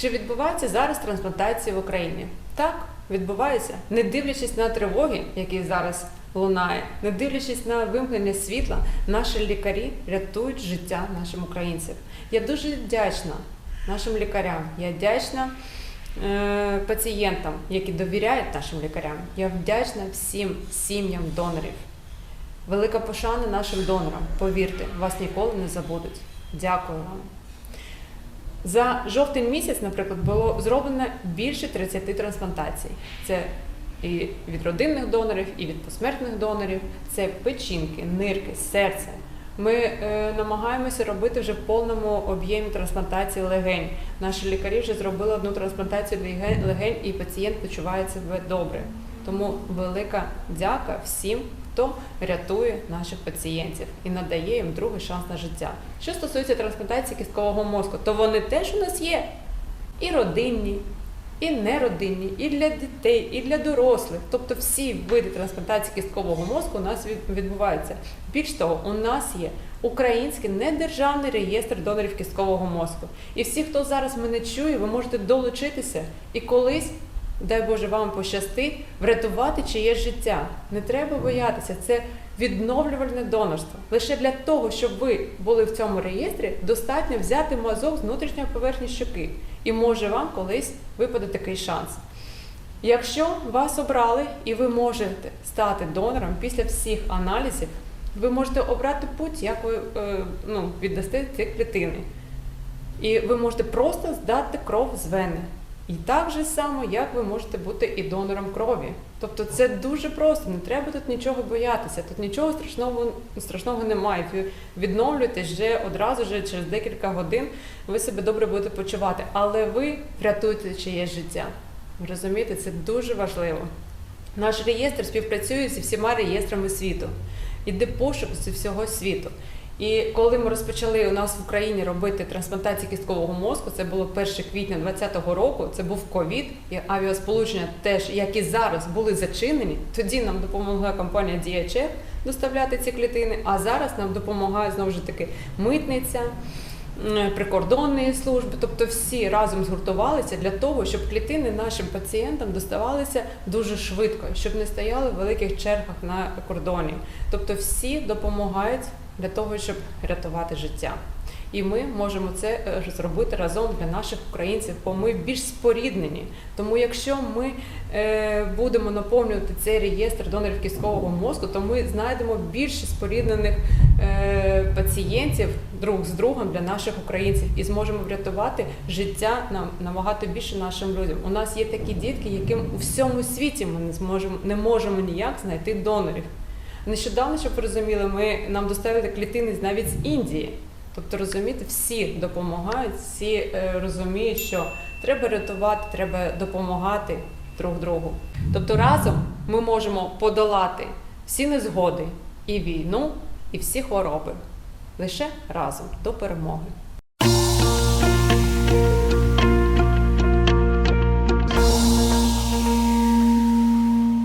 Чи відбувається зараз трансплантація в Україні? Так, відбувається, не дивлячись на тривоги, які зараз лунає, не дивлячись на вимкнення світла, наші лікарі рятують життя нашим українцям. Я дуже вдячна нашим лікарям. Я вдячна е, пацієнтам, які довіряють нашим лікарям. Я вдячна всім сім'ям донорів. Велика пошана нашим донорам. Повірте, вас ніколи не забудуть. Дякую вам. За жовтень місяць, наприклад, було зроблено більше 30 трансплантацій. Це і від родинних донорів, і від посмертних донорів. Це печінки, нирки, серце. Ми е, намагаємося робити вже в повному об'ємі трансплантації легень. Наші лікарі вже зробили одну трансплантацію легень, і пацієнт почуває себе добре. Тому велика дяка всім, хто рятує наших пацієнтів і надає їм другий шанс на життя. Що стосується трансплантації кісткового мозку, то вони теж у нас є і родинні, і неродинні, і для дітей, і для дорослих. Тобто всі види трансплантації кісткового мозку у нас відбуваються. Більш того, у нас є український недержавний реєстр донорів кісткового мозку. І всі, хто зараз мене чує, ви можете долучитися і колись. Дай Боже вам пощастить врятувати чиєсь життя. Не треба боятися, це відновлювальне донорство. Лише для того, щоб ви були в цьому реєстрі, достатньо взяти мазок з внутрішньої поверхні щоки. І може вам колись випаде такий шанс. Якщо вас обрали і ви можете стати донором після всіх аналізів, ви можете обрати путь, як ви е, ну, віддасте ці клітини. І ви можете просто здати кров з вени. І так же само, як ви можете бути і донором крові. Тобто це дуже просто, не треба тут нічого боятися, тут нічого страшного, страшного немає. Ви відновлюєтесь вже одразу вже через декілька годин, ви себе добре будете почувати, але ви врятуєте чиєсь життя. Розумієте, це дуже важливо. Наш реєстр співпрацює зі всіма реєстрами світу. Іде пошук зі всього світу. І коли ми розпочали у нас в Україні робити трансплантацію кісткового мозку, це було 1 квітня 2020 року. Це був ковід, і авіасполучення теж, як і зараз, були зачинені. Тоді нам допомогла компанія DHF доставляти ці клітини. А зараз нам допомагає знову ж таки митниця, м, прикордонні служби. Тобто всі разом згуртувалися для того, щоб клітини нашим пацієнтам доставалися дуже швидко, щоб не стояли в великих чергах на кордоні. Тобто всі допомагають для того, щоб рятувати життя. І ми можемо це е, зробити разом для наших українців, бо ми більш споріднені. Тому якщо ми е, будемо наповнювати цей реєстр донорів кісткового мозку, то ми знайдемо більше споріднених е, пацієнтів друг з другом для наших українців і зможемо врятувати життя нам набагато більше нашим людям. У нас є такі дітки, яким у всьому світі ми не зможемо не можемо ніяк знайти донорів. Нещодавно, щоб розуміли, ми нам доставили клітини навіть з Індії. Тобто, розумієте, всі допомагають, всі е, розуміють, що треба рятувати, треба допомагати друг другу. Тобто разом ми можемо подолати всі незгоди і війну, і всі хвороби. Лише разом до перемоги.